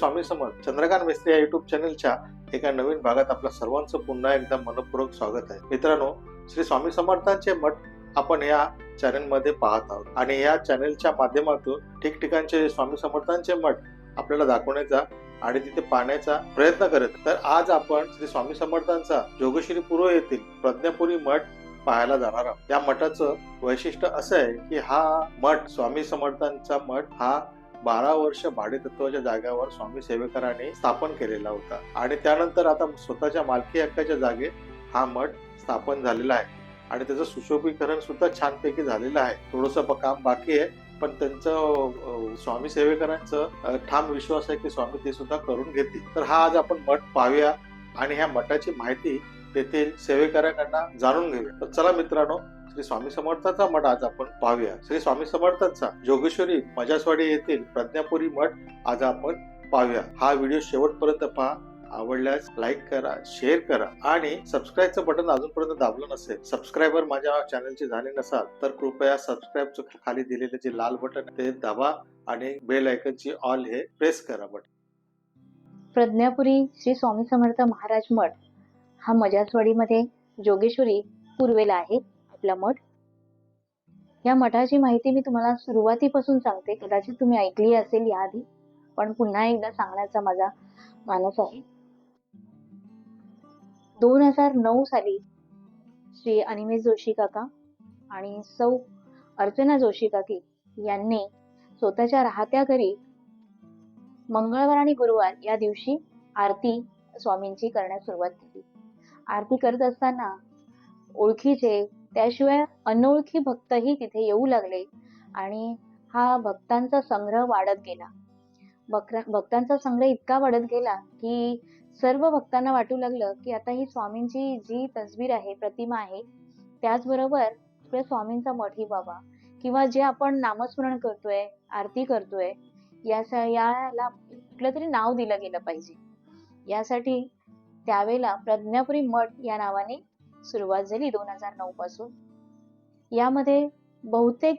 स्वामी समर्थ चंद्रकांत मिस्त्री या युट्यूब चॅनलच्या एका नवीन भागात आपल्या सर्वांचं पुन्हा एकदा मनपूर्वक स्वागत आहे. मित्रांनो श्री स्वामी समर्थांचे मठ आपण या चॅनलमध्ये पाहत आहोत. आणि या चॅनलच्या माध्यमातून ठिकठिकाणचे स्वामी समर्थांचे मठ आपल्याला दाखवण्याचा आणि तिथे पाहण्याचा प्रयत्न करत तर आज आपण श्री स्वामी समर्थांचा जोगश्री पूर्व येथील प्रज्ञापुरी मठ पाहायला जाणार आहोत. या मठाचं वैशिष्ट्य असं आहे की हा मठ स्वामी समर्थांचा मठ हा बारा वर्ष भाडेतत्वाच्या जागेवर स्वामी सेवेकरांनी स्थापन केलेला होता. आणि त्यानंतर आता स्वतःच्या मालकी हक्काच्या जागे हा मठ स्थापन झालेला आहे. आणि त्याचं सुशोभीकरण सुद्धा छानपैकी झालेलं आहे. थोडंसं काम बाकी आहे पण त्यांचं स्वामी सेवेकरांचं ठाम विश्वास आहे की स्वामी ते सुद्धा करून घेतील. तर हा आज आपण मठ पाहूया आणि ह्या मठाची माहिती तेथील सेवेकरांकडनं जाणून घेऊया. तर चला मित्रांनो श्री स्वामी समर्थाचा मठ आज आपण पाहूया. श्री स्वामी समर्थांचा जोगेश्वरी मजासवाडी येथील प्रज्ञापुरी मठ आज आपण पाहूया. हा व्हिडिओ शेवटपर्यंत पहा. आवडल्यास लाईक करा शेअर करा आणि सबस्क्राईबचं बटन अजूनपर्यंत दाबलं नसेल सबस्क्रायबर माझ्या चॅनलचे झाले नसाल तर कृपया सबस्क्राईबचं खाली दिलेले जे लाल बटन ते दाबा आणि बेल आयकनची ऑल हे प्रेस करा बटन प्रज्ञापुरी श्री स्वामी समर्थ महाराज मठ हा मजासवाडीमध्ये जोगेश्वरी पूर्वेला आहे. आपला मठ. या मठाची माहिती मी तुम्हाला सुरुवातीपासून सांगते. कदाचित तुम्ही ऐकली असेल याआधी पण पुन्हा एकदा सांगण्याचा माझा मानस आहे. दोन हजार नऊ साली श्री अनिमेश जोशी काका आणि सौ अर्चना जोशी काकी यांनी स्वतःच्या राहत्या घरी मंगळवार आणि गुरुवार या दिवशी आरती स्वामींची करण्यास सुरुवात केली. आरती करत असताना ओळखीचे त्याशिवाय अनोळखी भक्तही तिथे येऊ लागले आणि हा भक्तांचा संग्रह वाढत गेला. बकरा- भक्तांचा संग्रह इतका वाढत गेला की सर्व भक्तांना वाटू लागलं की आता ही स्वामींची जी तस्वीर आहे प्रतिमा आहे त्याचबरोबर आपल्या स्वामींचा मठही व्हावा किंवा जे आपण नामस्मरण करतोय आरती करतोय या याला कुठलं तरी नाव दिलं गेलं पाहिजे. यासाठी त्यावेळेला प्रज्ञापुरी मठ या नावाने सुरुवात झाली दोन हजार नऊ पासून. यामध्ये बहुतेक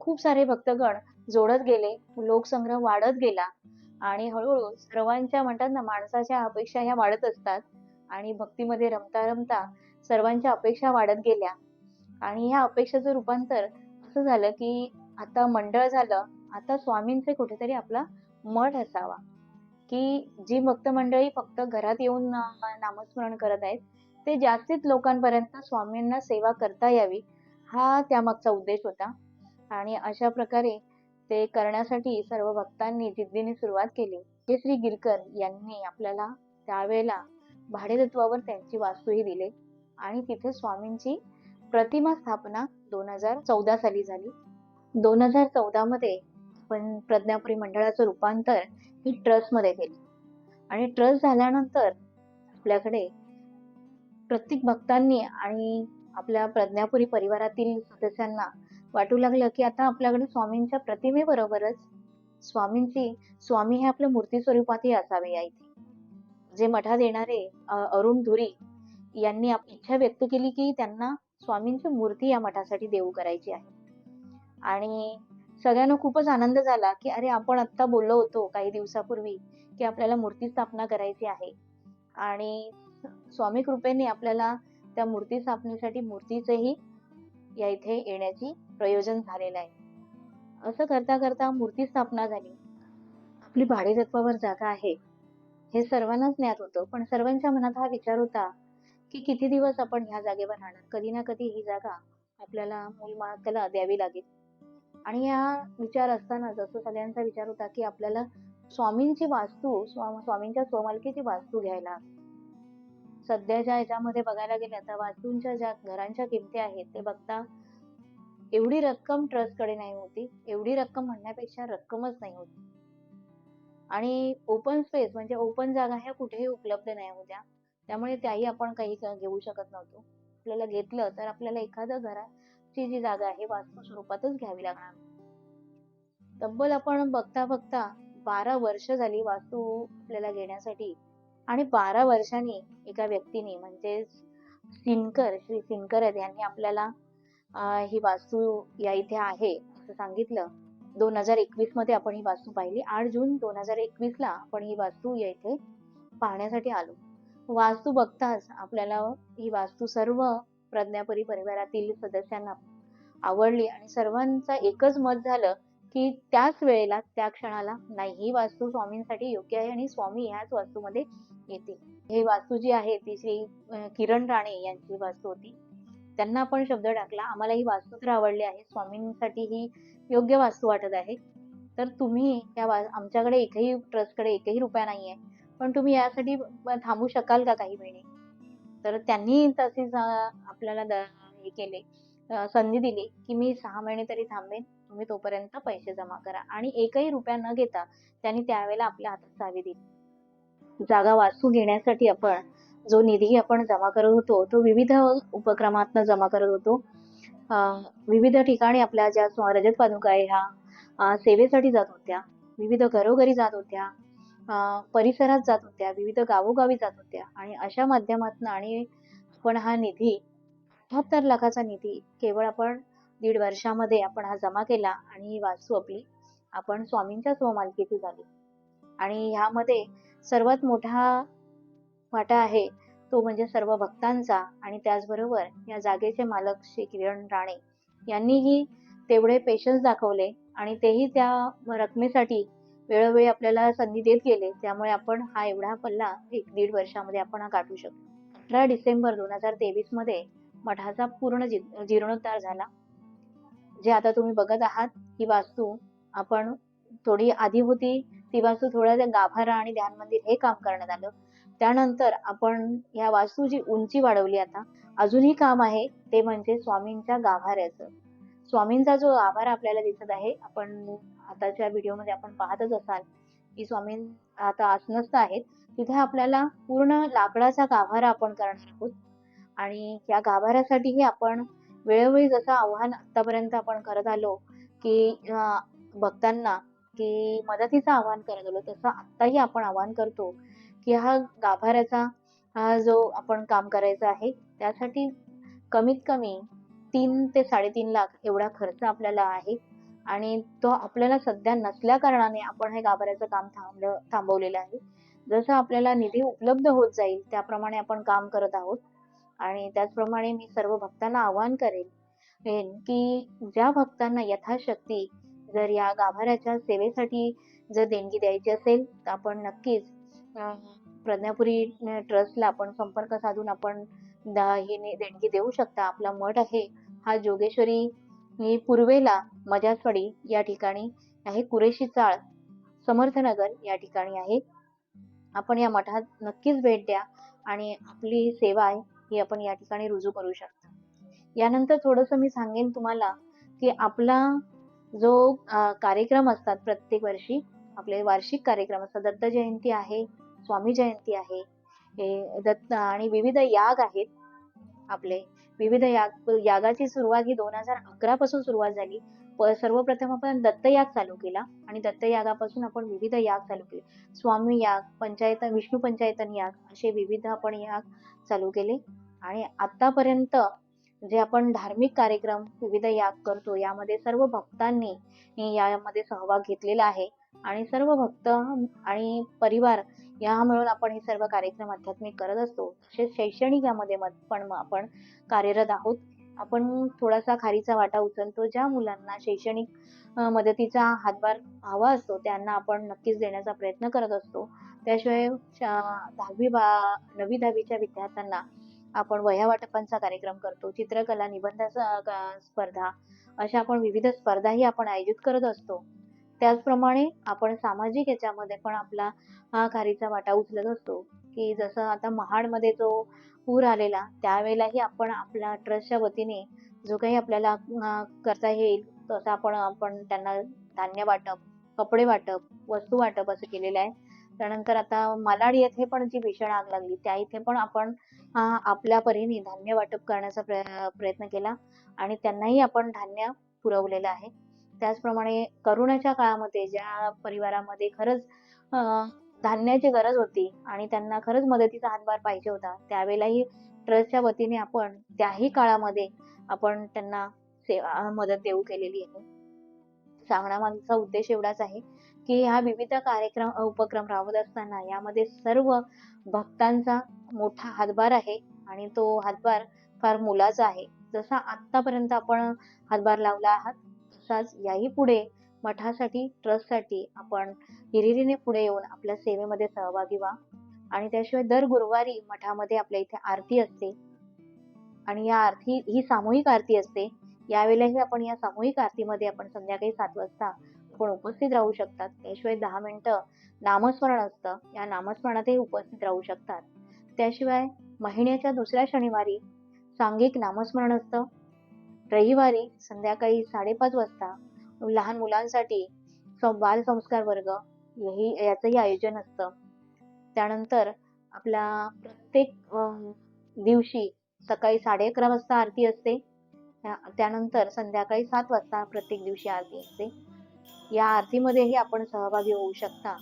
खूप सारे भक्तगण जोडत गेले लोकसंग्रह वाढत गेला आणि हळूहळू सर्वांच्या म्हणतात ना माणसाच्या अपेक्षा ह्या वाढत असतात आणि भक्तीमध्ये रमता रमता सर्वांच्या अपेक्षा वाढत गेल्या. आणि ह्या अपेक्षाचं रूपांतर असं झालं की आता मंडळ झालं आता स्वामींचे कुठेतरी आपला मठ असावा. की जी भक्त मंडळी फक्त घरात येऊन नामस्मरण करत आहेत ते जास्तीत लोकांपर्यंत स्वामींना सेवा करता यावी हा त्यामागचा उद्देश होता. आणि अशा प्रकारे ते करण्यासाठी सर्व भक्तांनी जिद्दीने सुरुवात केली. जे श्री गिरकर यांनी आपल्याला त्यावेळेला भाडेतत्वावर त्यांची वास्तूही दिले. आणि तिथे स्वामींची प्रतिमा स्थापना दोन हजार चौदा साली झाली. दोन हजार चौदा मध्ये पण प्रज्ञापुरी मंडळाचं रूपांतर ही ट्रस्टमध्ये केली. आणि ट्रस्ट झाल्यानंतर आपल्याकडे प्रत्येक भक्तांनी आणि आपल्या प्रज्ञापुरी परिवारातील सदस्यांना वाटू लागलं की आता आपल्याकडे स्वामींच्या प्रतिमेबरोबरच स्वामींची स्वामी हे आपल्या मूर्ती स्वरूपातही असावे या इथे. जे मठात येणारे अरुण धुरी यांनी इच्छा व्यक्त केली की त्यांना स्वामींची मूर्ती या मठासाठी देऊ करायची आहे. आणि सगळ्यांना खूपच आनंद झाला की अरे आपण आत्ता बोललो होतो काही दिवसापूर्वी की आपल्याला मूर्ती स्थापना करायची आहे. आणि स्वामी कृपेने आपल्याला त्या मूर्ती स्थापनेसाठी मूर्तीचेही या इथे येण्याची प्रयोजन झालेलं आहे. असं करता करता मूर्ती स्थापना झाली. आपली भाडेतत्वावर जागा आहे. हे सर्वांनाच ज्ञात होतं पण सर्वांच्या मनात हा विचार होता की किती दिवस आपण ह्या जागेवर राहणार? कधी ना कधी ही जागा आपल्याला मूलमातेला द्यावी लागेल. आणि या विचार असताना जसं सगळ्यांचा विचार होता की आपल्याला स्वामींची वास्तू स्वामींच्या स्वमालकीची वास्तू घ्यायला हवी. सध्याच्या याच्यामध्ये बघायला गेलं तर वास्तूंच्या ज्या घरांच्या किमती आहेत ते बघता एवढी रक्कम ट्रस्टकडे नाही होती. एवढी रक्कम म्हणण्यापेक्षा रक्कमच नाही होती. आणि ओपन स्पेस म्हणजे ओपन जागा ह्या कुठेही उपलब्ध नाही होत्या त्यामुळे त्याही आपण काही घेऊ शकत नव्हतो. आपल्याला घेतलं तर आपल्याला एखादं घराची जी जागा आहे वास्तू स्वरूपातच घ्यावी लागणार. तब्बल आपण बघता बघता बारा वर्ष झाली वास्तू आपल्याला घेण्यासाठी आणि बारा वर्षांनी एका व्यक्तीने म्हणजे सिनकर श्री सिनकर आहेत यांनी आपल्याला ही वास्तू या इथे आहे असं सांगितलं. दोन हजार एकवीसमध्ये आपण ही वास्तू पाहिली. आठ जून दोन हजार एकवीस ला आपण ही वास्तू येथे पाहण्यासाठी आलो. वास्तू बघताच आपल्याला ही वास्तू सर्व प्रज्ञापरी परिवारातील सदस्यांना आवडली आणि सर्वांचा एकच मत झालं की त्याच वेळेला त्या क्षणाला नाही ही वास्तू स्वामींसाठी योग्य आहे आणि स्वामी ह्याच वास्तूमध्ये येते हे वास्तू जी आहे ती श्री किरण राणे यांची वास्तू होती. त्यांना आपण शब्द टाकला आम्हाला ही वास्तू तर आवडली आहे स्वामींसाठी ही योग्य वास्तू वाटत आहे. तर तुम्ही या वा- आमच्याकडे एकही ट्रस्टकडे एकही रुपया नाही आहे पण तुम्ही यासाठी थांबू शकाल का काही महिने तर त्यांनी तसेच आपल्याला हे केले संधी दिली की मी सहा महिने तरी थांबेन. तुम्ही तोपर्यंत पैसे जमा करा. आणि एकही रुपया न घेता त्यांनी त्यावेळेला आपल्या हातात चावी दिली. जागा वाचू घेण्यासाठी आपण जो निधी आपण जमा करत होतो तो विविध उपक्रमातनं जमा करत होतो. विविध ठिकाणी आपल्या ज्या रजत पादुका आहे ह्या सेवेसाठी जात होत्या. विविध घरोघरी जात होत्या. परिसरात जात होत्या. विविध गावोगावी जात होत्या. आणि अशा माध्यमातून आणि आपण हा निधी अठ्याहत्तर लाखाचा निधी केवळ आपण दीड वर्षामध्ये आपण हा जमा केला आणि ही वास्तू आपली आपण स्वामींच्या स्वमालकीची झाली. आणि ह्यामध्ये सर्वात मोठा वाटा आहे तो म्हणजे सर्व भक्तांचा आणि त्याचबरोबर या जागेचे मालक श्री किरण राणे यांनीही तेवढे पेशन्स दाखवले आणि तेही त्या रकमेसाठी वेळोवेळी आपल्याला संधी देत गेले त्यामुळे आपण हा एवढा पल्ला एक दीड वर्षामध्ये आपण हा गाठू शकतो. अठरा डिसेंबर दोन हजार तेवीसमध्ये मठाचा पूर्ण जी- जीर्णोद्धार झाला. जे आता तुम्ही बघत आहात ही वास्तू आपण थोडी आधी होती ती वास्तू थोड्या गाभारा आणि ध्यान मंदिर हे काम करण्यात आलं. त्यानंतर आपण या वास्तूची उंची वाढवली आता अजूनही काम आहे ते म्हणजे स्वामींच्या गाभाऱ्याचं. स्वामींचा जो गाभारा आपल्याला दिसत आहे आपण आताच्या व्हिडिओमध्ये आपण पाहतच असाल की स्वामी आता आसनस्थ आहेत तिथे आपल्याला पूर्ण लाकडाचा गाभारा आपण करणार आहोत. आणि या गाभाऱ्यासाठीही आपण वेळोवेळी जसं आव्हान आतापर्यंत आपण करत आलो की बघताना की मदतीचं आवाहन करत आलो तसं आत्ताही आपण आव्हान करतो की हा गाभाऱ्याचा हा जो आपण काम करायचा आहे त्यासाठी कमीत कमी तीन ते साडेतीन लाख एवढा खर्च आपल्याला आहे आणि तो आपल्याला सध्या नसल्या कारणाने आपण हे गाभाऱ्याचं काम थांबलं थांबवलेलं आहे. जसं आपल्याला निधी उपलब्ध होत जाईल त्याप्रमाणे आपण काम करत आहोत. आणि त्याचप्रमाणे मी सर्व भक्तांना आवाहन करेन की ज्या भक्तांना यथाशक्ती जर या गाभाऱ्याच्या सेवेसाठी जर देणगी द्यायची असेल तर आपण नक्कीच प्रज्ञापुरी ट्रस्टला आपण संपर्क साधून आपण दा- ही देणगी देऊ शकता. आपला मठ आहे हा जोगेश्वरी ही पूर्वेला मजासवाडी या ठिकाणी आहे कुरेशी चाळ समर्थनगर या ठिकाणी आहे. आपण या मठात नक्कीच भेट द्या आणि आपली सेवा आहे ही आपण या ठिकाणी रुजू करू शकता. यानंतर थोडस मी सांगेन तुम्हाला की आपला जो कार्यक्रम असतात प्रत्येक वर्षी आपले वार्षिक कार्यक्रम असतात. दत्त जयंती आहे स्वामी जयंती आहे हे दत्त आणि विविध याग आहेत आपले. विविध याग यागाची सुरुवात ही दोन हजार अकरा पासून सुरुवात झाली. सर्वप्रथम आपण दत्तयाग चालू केला आणि दत्तयागापासून आपण विविध याग चालू केले. स्वामी याग पंचायत विष्णू पंचायतन याग असे विविध आपण याग चालू केले. आणि आतापर्यंत जे आपण धार्मिक कार्यक्रम विविध याग करतो यामध्ये सर्व भक्तांनी यामध्ये सहभाग घेतलेला आहे. आणि सर्व भक्त आणि परिवार या मिळून आपण हे सर्व कार्यक्रम आध्यात्मिक करत असतो. तसेच शैक्षणिक यामध्ये पण आपण कार्यरत आहोत. आपण थोडासा खारीचा वाटा उचलतो ज्या मुलांना शैक्षणिक मदतीचा हातभार हवा असतो त्यांना आपण नक्कीच देण्याचा प्रयत्न करत असतो. त्याशिवाय दहावी बा नववी दहावीच्या विद्यार्थ्यांना आपण वह्या वाटपांचा कार्यक्रम करतो चित्रकला निबंधाचा स्पर्धा अशा आपण विविध स्पर्धाही आपण आयोजित करत असतो. त्याचप्रमाणे आपण सामाजिक याच्यामध्ये पण आपला हा खारीचा वाटा उचलत असतो. की जसं आता महाडमध्ये जो पूर आलेला त्यावेळेलाही आपण आपल्या ट्रस्टच्या वतीने जो काही आपल्याला करता येईल तसं आपण आपण त्यांना धान्य वाटप कपडे वाटप वस्तू वाटप असं केलेलं आहे. त्यानंतर आता मालाड येथे पण जी भीषण आग लागली त्या इथे पण आपण आपल्या परीने धान्य वाटप करण्याचा प्रयत्न केला आणि त्यांनाही आपण धान्य पुरवलेलं आहे. त्याचप्रमाणे करोनाच्या काळामध्ये ज्या परिवारामध्ये खरंच धान्याची गरज होती आणि त्यांना खरंच मदतीचा हातभार पाहिजे होता. त्यावेळेलाही ट्रस्टच्या वतीने आपण त्याही काळामध्ये आपण त्यांना सेवा मदत देऊ केलेली आहे. सांगण्यामागचा उद्देश एवढाच आहे की ह्या विविध कार्यक्रम उपक्रम राबवत असताना यामध्ये सर्व भक्तांचा मोठा हातभार आहे आणि तो हातभार फार मोलाचा आहे. जसा आतापर्यंत आपण हातभार लावला आहात तसाच याही पुढे मठासाठी ट्रस्टसाठी आपण हिरिरीने पुढे येऊन आपल्या सेवेमध्ये सहभागी व्हा. आणि त्याशिवाय दर गुरुवारी मठामध्ये आपल्या इथे आरती असते. आणि या आरती ही सामूहिक आरती असते. यावेळेलाही आपण या सामूहिक आरतीमध्ये आपण संध्याकाळी सात वाजता आपण उपस्थित राहू शकतात. त्याशिवाय दहा मिनिटं नामस्मरण असतं. या नामस्मरणातही उपस्थित राहू शकतात. त्याशिवाय महिन्याच्या दुसऱ्या शनिवारी सांघिक नामस्मरण असतं. रविवारी संध्याकाळी साडेपाच वाजता लहान मुलांसाठी बालसंस्कार बाल संस्कार वर्ग यही याचंही आयोजन असतं. त्यानंतर आपला प्रत्येक दिवशी सकाळी साडे अकरा वाजता आरती असते. त्यानंतर संध्याकाळी सात वाजता प्रत्येक दिवशी आरती असते. या आरतीमध्येही आपण सहभागी होऊ शकता.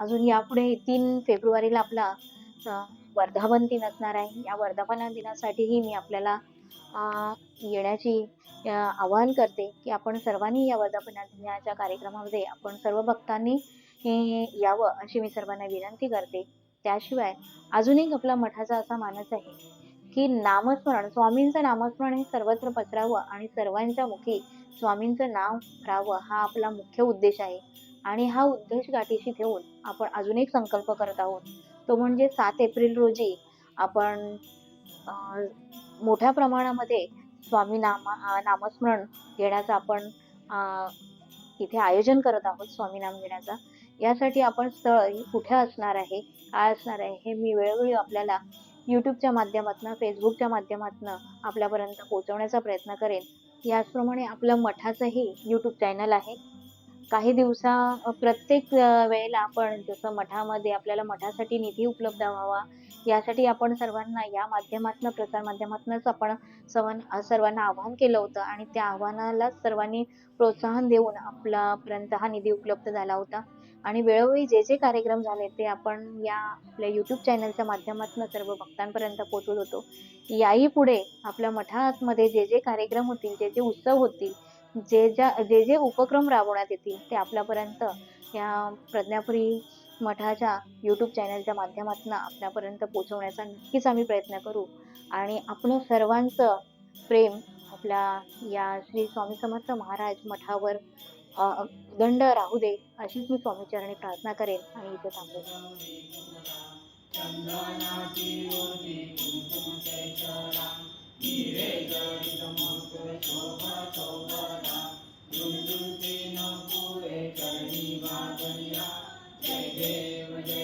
अजून यापुढे तीन फेब्रुवारीला आपला वर्धापन दिन असणार आहे. या वर्धापन दिनासाठीही मी आपल्याला येण्याची आवाहन करते की आपण सर्वांनी या वर्धापनाच्या कार्यक्रमामध्ये आपण सर्व भक्तांनी हे यावं अशी मी सर्वांना विनंती करते. त्याशिवाय अजून एक आपला मठाचा असा मानस आहे की नामस्मरण स्वामींचं नामस्मरण हे सर्वत्र पसरावं आणि सर्वांच्या मुखी स्वामींचं नाव राहावं हा आपला मुख्य उद्देश आहे. आणि हा उद्देश गाठीशी ठेवून आपण अजून एक संकल्प करत आहोत. तो म्हणजे सात एप्रिल रोजी आपण मोठ्या प्रमाणामध्ये स्वामी नामा नामस्मरण घेण्याचं आपण इथे आयोजन करत आहोत स्वामी नाम घेण्याचा. यासाठी आपण स्थळ ही कुठे असणार आहे काय असणार आहे हे मी वेळोवेळी आपल्याला यूट्यूबच्या माध्यमातून फेसबुकच्या माध्यमातून आपल्यापर्यंत पोहोचवण्याचा प्रयत्न करेन. याचप्रमाणे आपलं मठाचंही यूट्यूब चॅनल आहे. काही दिवसा प्रत्येक वेळेला आपण जसं मठामध्ये आपल्याला मठासाठी निधी उपलब्ध व्हावा यासाठी आपण सर्वांना या माध्यमातून प्रसार माध्यमातूनच आपण सर्वांना सर्वांना आवाहन केलं होतं आणि त्या आव्हानाला सर्वांनी प्रोत्साहन देऊन आपल्यापर्यंत हा निधी उपलब्ध झाला होता. आणि वेळोवेळी जे जे कार्यक्रम झाले ते आपण या आपल्या यूट्यूब चॅनलच्या माध्यमातून सर्व भक्तांपर्यंत पोहोचवत होतो. याही पुढे आपल्या मठामध्ये जे जे कार्यक्रम होतील जे जे उत्सव होतील जे ज्या जे जे उपक्रम राबवण्यात येतील ते आपल्यापर्यंत या प्रज्ञापुरी मठाच्या यूट्यूब चॅनलच्या माध्यमातून आपल्यापर्यंत पोहोचवण्याचा नक्कीच आम्ही प्रयत्न करू. आणि आपलं सर्वांचं प्रेम आपल्या या श्री स्वामी समर्थ महाराज मठावर दंड राहू दे अशीच मी स्वामीचरणी प्रार्थना करेन आणि इथे थांबेन. जय देव जय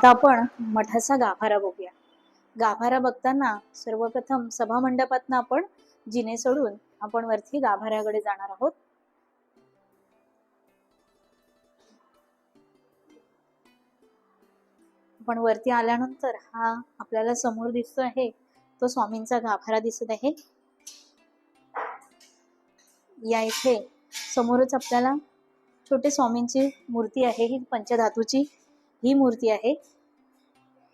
आता आपण मठाचा गाभारा बघूया. गाभारा बघताना सर्वप्रथम सभा मंडपातनं आपण जिने सोडून आपण वरती गाभाऱ्याकडे जाणार आहोत. पण वरती आल्यानंतर हा आपल्याला समोर दिसतो आहे. तो स्वामींचा गाभारा दिसत आहे. या इथे समोरच आपल्याला छोटे स्वामींची मूर्ती आहे ही पंचधातूची. ही मूर्ती आहे.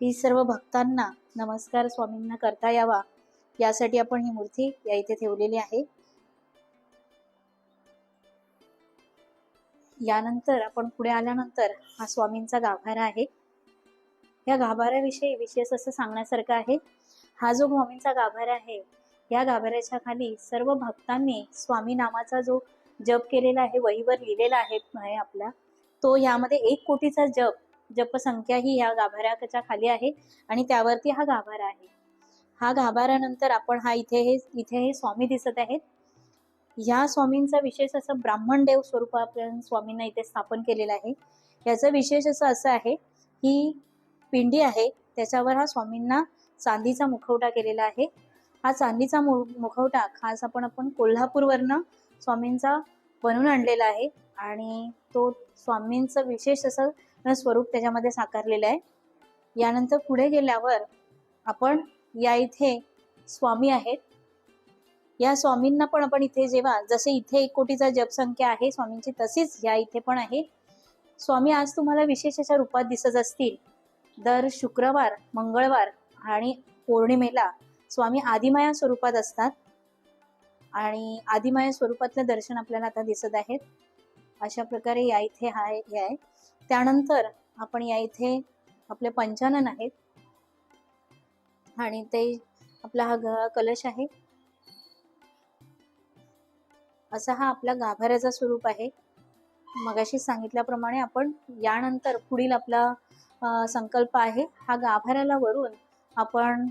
ही सर्व भक्तांना नमस्कार स्वामींना करता यावा. यासाठी आपण ही मूर्ती या इथे ठेवलेली आहे. यानंतर आपण पुढे आल्यानंतर हा स्वामींचा गाभारा आहे. या गाभाऱ्याविषयी विशेष असं सांगण्यासारखं आहे. हा जो स्वामींचा गाभारा आहे या गाभाऱ्याच्या खाली सर्व भक्तांनी स्वामी नामाचा जो जप केलेला आहे वहीवर लिहिलेला आहे आहे आपला तो यामध्ये एक कोटीचा जप जपसंख्या ही ह्या गाभाऱ्याच्या खाली आहे आणि त्यावरती हा गाभारा आहे. हा गाभाऱ्यानंतर आपण हा इथे हे इथे हे स्वामी दिसत आहेत. या स्वामींचा विशेष असं ब्राह्मण देव स्वरूप आपण स्वामींना इथे स्थापन केलेलं आहे. याचं विशेष असं असं आहे ही पिंडी आहे त्याच्यावर हा स्वामींना चांदीचा मुखवटा केलेला आहे. हा चांदीचा मु मुखवटा खास आपण आपण कोल्हापूरवरनं स्वामींचा बनवून आणलेला आहे आणि तो स्वामींचं विशेष असं स्वरूप त्याच्यामध्ये साकारलेलं आहे. यानंतर पुढे गेल्यावर आपण या इथे स्वामी आहेत. या स्वामींना पण आपण इथे जेव्हा जसे इथे एक कोटीचा जपसंख्या आहे स्वामींची तशीच या इथे पण आहे. स्वामी आज तुम्हाला विशेष अशा रूपात दिसत असतील. दर शुक्रवार मंगळवार आणि पौर्णिमेला स्वामी आदिमाया स्वरूपात असतात. आणि आदिमाया स्वरूपातलं दर्शन आपल्याला आता दिसत आहेत. अशा प्रकारे या इथे हा हे आहे. त्यानंतर आपण या इथे आपले पंचानन आहेत. आणि ते आपला हा ग- कलश आहे. असा हा आपला गाभाऱ्याचा स्वरूप आहे. मगाशी सांगितल्याप्रमाणे आपण यानंतर पुढील आपला संकल्प आहे. हा गाभाऱ्याला वरून आपण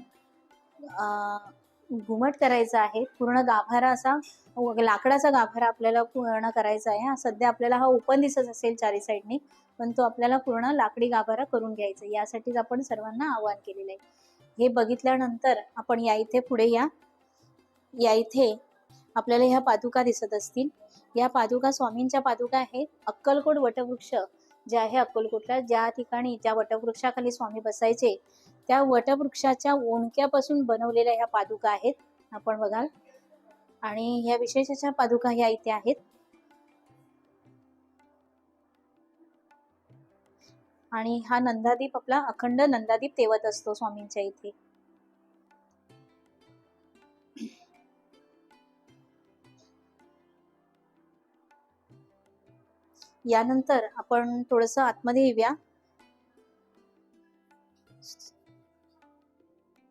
घुमट करायचा आहे. पूर्ण गाभारा असा लाकडाचा गाभारा आपल्याला पूर्ण करायचा आहे. सध्या आपल्याला हा ओपन दिसत असेल चारी साईडने पण तो आपल्याला पूर्ण लाकडी गाभारा करून घ्यायचा यासाठीच आपण सर्वांना आवाहन केलेलं आहे. हे बघितल्यानंतर आपण या इथे पुढे या. या इथे आपल्याला ह्या पादुका दिसत असतील. या पादुका स्वामींच्या पादुका आहेत. अक्कलकोट वटवृक्ष जे आहे अक्कलकोटला. ज्या ठिकाणी ज्या वटवृक्षाखाली स्वामी बसायचे त्या वटवृक्षाच्या ओंडक्यापासून बनवलेल्या ह्या पादुका आहेत. आपण बघाल. आणि ह्या विशेष अशा पादुका ह्या इथे आहेत. आणि हा नंदादीप आपला अखंड नंदादीप तेवत असतो स्वामींच्या इथे. यानंतर आपण थोडस आतमध्ये येऊया.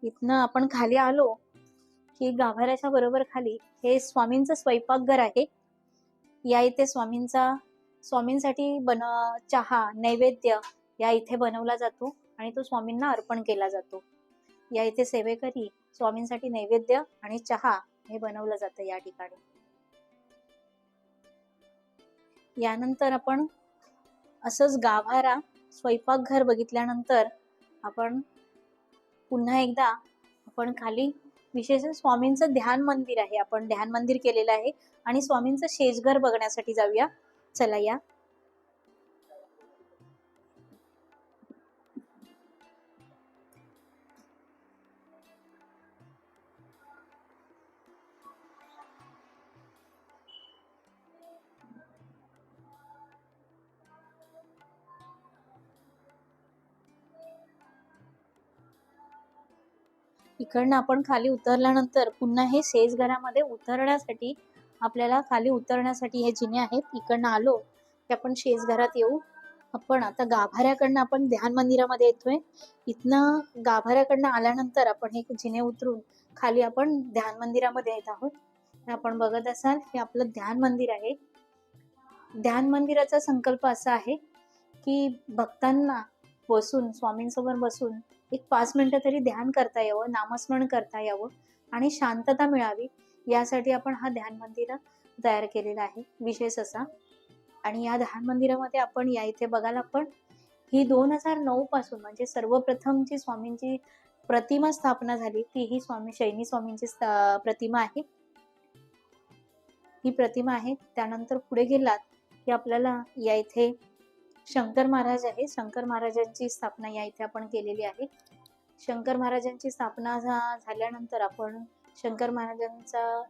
इथनं आपण खाली आलो की गाभाऱ्याच्या बरोबर खाली हे स्वामींचं स्वयंपाकघर आहे. या इथे स्वामींचा स्वामींसाठी बन चहा नैवेद्य या इथे बनवला जातो आणि तो स्वामींना अर्पण केला जातो. या इथे सेवेकरी स्वामींसाठी नैवेद्य आणि चहा हे बनवलं जातं या ठिकाणी. यानंतर आपण असंच गाभारा स्वयंपाकघर बघितल्यानंतर आपण पुन्हा एकदा आपण खाली विशेष स्वामींचं ध्यान मंदिर आहे. आपण ध्यान मंदिर केलेलं आहे आणि स्वामींचं शेजघर बघण्यासाठी जाऊया. चला या. इकडनं आपण खाली उतरल्यानंतर पुन्हा हे शेज घरामध्ये उतरण्यासाठी आपल्याला खाली उतरण्यासाठी हे जिने आहेत इकडनं आलो की आपण शेज घरात येऊ. आपण आता गाभाऱ्याकडनं आपण ध्यान मंदिरामध्ये येतोय. इथनं गाभाऱ्याकडनं आल्यानंतर आपण हे जिने उतरून खाली आपण ध्यान मंदिरामध्ये येत आहोत. आपण बघत असाल हे आपलं ध्यान मंदिर आहे. ध्यान मंदिराचा संकल्प असा आहे की भक्तांना बसून स्वामींसमोर बसून एक पाच मिनिटं तरी ध्यान करता यावं नामस्मरण करता यावं आणि शांतता मिळावी यासाठी आपण हा ध्यान मंदिर तयार केलेला आहे विशेष असा. आणि या ध्यान मंदिरामध्ये आपण या इथे बघायला आपण ही दोन हजार नऊ पासून म्हणजे सर्वप्रथम जी स्वामींची प्रतिमा स्थापना झाली ती ही स्वामी शैनी स्वामींची प्रतिमा आहे. ही प्रतिमा आहे त्यानंतर पुढे गेलात की आपल्याला या इथे शंकर महाराज आहे. शंकर महाराजांची स्थापना या इथे आपण केलेली आहे. शंकर महाराजांची स्थापना झा- झाल्यानंतर आपण शंकर महाराजांचा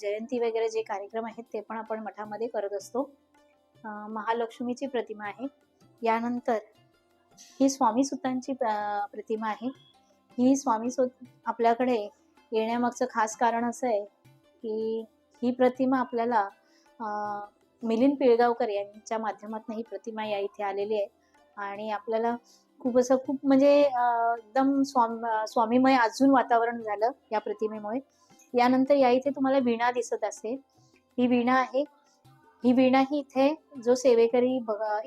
जयंती वगैरे जे कार्यक्रम आहेत ते पण आपण मठामध्ये करत असतो. महालक्ष्मीची प्रतिमा आहे. यानंतर ही स्वामी सुतांची प्रतिमा आहे. ही स्वामी सुत आपल्याकडे येण्यामागचं खास कारण असं आहे की ही प्रतिमा आपल्याला मिलिंद पिळगावकर यांच्या माध्यमातून ही प्रतिमा या इथे आलेली आहे. आणि आपल्याला खूप असं खूप म्हणजे एकदम स्वाम स्वामीमय अजून वातावरण झालं या प्रतिमेमुळे. यानंतर या इथे तुम्हाला वीणा दिसत असेल. ही वीणा आहे. ही वीणा ही इथे जो सेवेकरी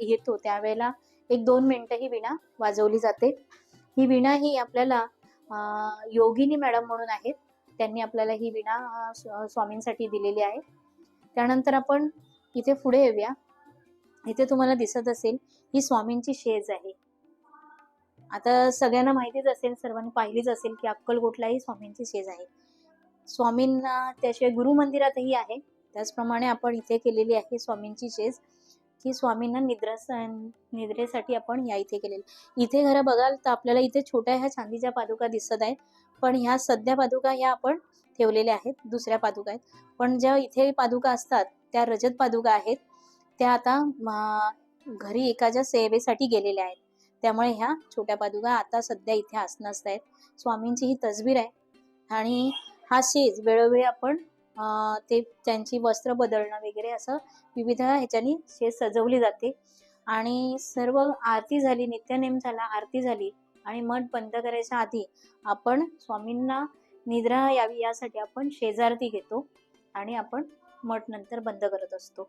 येतो त्यावेळेला एक दोन मिनटं ही वीणा वाजवली जाते. ही वीणा ही आपल्याला योगिनी मॅडम म्हणून आहेत. त्यांनी आपल्याला ही वीणा स्वामींसाठी दिलेली आहे. त्यानंतर आपण इथे पुढे येऊया. इथे तुम्हाला दिसत असेल ही स्वामींची शेज आहे. आता सगळ्यांना माहितीच असेल सर्वांनी पाहिलीच असेल की अक्कलकोटला ही स्वामींची शेज आहे. स्वामींना त्याशिवाय गुरु मंदिरातही आहे. त्याचप्रमाणे आपण इथे केलेली आहे स्वामींची शेज. की स्वामींना निद्रा निद्रेसाठी आपण या इथे केलेली. इथे घरा बघाल तर आपल्याला इथे छोट्या ह्या चांदीच्या पादुका दिसत आहेत. पण ह्या सध्या पादुका ह्या आपण ठेवलेल्या आहेत दुसऱ्या पादुका आहेत. पण ज्या इथे पादुका असतात त्या रजत पादुका आहेत त्या आता घरी एकाच्या सेवेसाठी गेलेल्या आहेत. त्यामुळे ह्या छोट्या पादुका आता सध्या इथे आसनास्त आहेत. स्वामींची ही तसबीर आहे आणि हा शेज वेळोवेळी आपण ते त्यांची वस्त्र बदलणं वगैरे असं विविध ह्याच्यानी शेज सजवली जाते. आणि सर्व आरती झाली नित्यनेम झाला आरती झाली आणि मठ बंद करायच्या आधी आपण स्वामींना निद्रा यावी यासाठी आपण शेजारती घेतो आणि आपण मठ नंतर बंद करत असतो.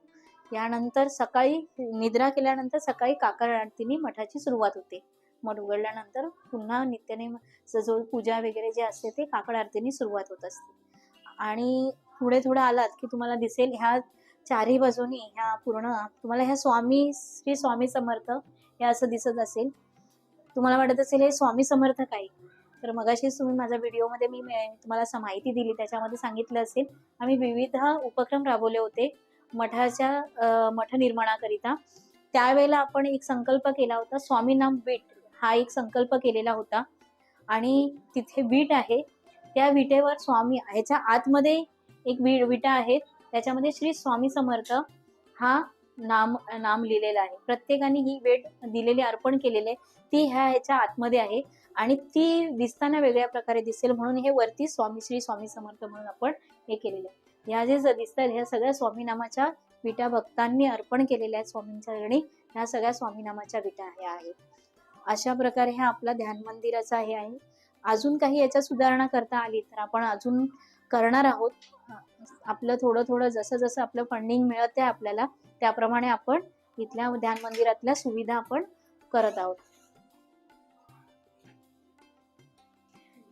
यानंतर सकाळी निद्रा केल्यानंतर सकाळी काकड आरतीने मठाची सुरुवात होते. मठ उघडल्यानंतर पुन्हा नित्याने जो पूजा वगैरे जे असते ते काकड आरतीने सुरुवात होत असते. आणि पुढे थोडं आलात की तुम्हाला दिसेल ह्या चारही बाजूनी ह्या पूर्ण तुम्हाला ह्या स्वामी श्री स्वामी समर्थ हे असं दिसत असेल. तुम्हाला वाटत असेल हे स्वामी समर्थ काय? तर मगाशीच तुम्ही माझ्या व्हिडिओमध्ये मी तुम्हाला असं माहिती दिली त्याच्यामध्ये सांगितलं असेल. आम्ही विविध उपक्रम राबवले होते मठाच्या मठ निर्माणाकरिता. त्यावेळेला आपण एक संकल्प केला होता स्वामी नाम वीट हा एक संकल्प केलेला होता. आणि तिथे वीट आहे. त्या विटेवर स्वामी ह्याच्या आतमध्ये एक वी विटा आहेत. त्याच्यामध्ये श्री स्वामी समर्थ हा नाम नाम लिहिलेला आहे. प्रत्येकाने ही वेट दिलेली अर्पण केलेली आहे. ती ह्या ह्याच्या आतमध्ये आहे. आणि ती दिसताना वेगळ्या प्रकारे दिसेल म्हणून हे वरती स्वामी श्री स्वामी समर्थ म्हणून आपण हे केलेलं आहे. ह्या जे ज- दिसतात ह्या सगळ्या स्वामीनामाच्या विटा भक्तांनी अर्पण केलेल्या आहेत स्वामींच्या चरणी ह्या सगळ्या स्वामीनामाच्या विटा ह्या आहेत. अशा प्रकारे हा आपला ध्यान मंदिराचा हे आहे. अजून काही याच्यात सुधारणा करता आली तर आपण अजून करणार आहोत. आपलं थोडं थोडं जसं जसं आपलं फंडिंग मिळत आहे आपल्याला त्याप्रमाणे आपण इथल्या ध्यान मंदिरातल्या सुविधा आपण करत आहोत.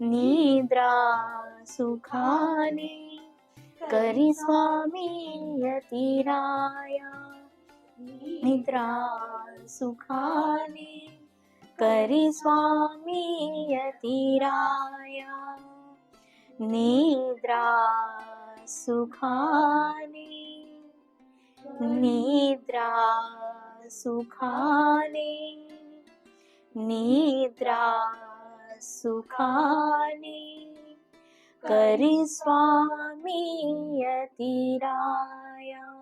निद्रा सुखाने करी स्वामी यतिराया निद्रा सुखाने करी स्वामी यतिराया निद्रा सुखाने निद्रा सुखाने निद्रा सुखाने करी स्वामी यतिराया.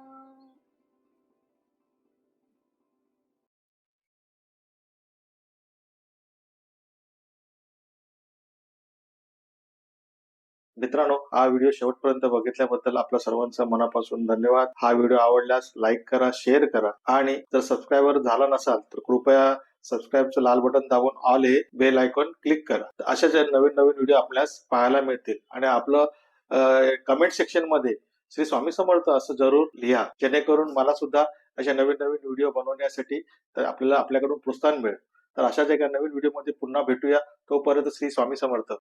मित्रांनो हा व्हिडिओ शेवटपर्यंत बघितल्याबद्दल आपल्या सर्वांचं मनापासून धन्यवाद. हा व्हिडिओ आवडल्यास लाईक करा शेअर करा. आणि जर सबस्क्रायबर झाला नसाल तर कृपया सबस्क्राईबचं लाल बटन दाबून ऑल हे बेल आयकॉन क्लिक करा. अशा ज्या नवीन नवीन व्हिडिओ आपल्यास पाहायला मिळतील. आणि आपलं कमेंट सेक्शनमध्ये श्री स्वामी समर्थ असं जरूर लिहा. जेणेकरून मला सुद्धा अशा नवीन नवीन व्हिडिओ बनवण्यासाठी तर आपल्याला आपल्याकडून प्रोत्साहन मिळेल. तर अशाच एका नवीन व्हिडिओमध्ये पुन्हा भेटूया तोपर्यंत श्री स्वामी समर्थ.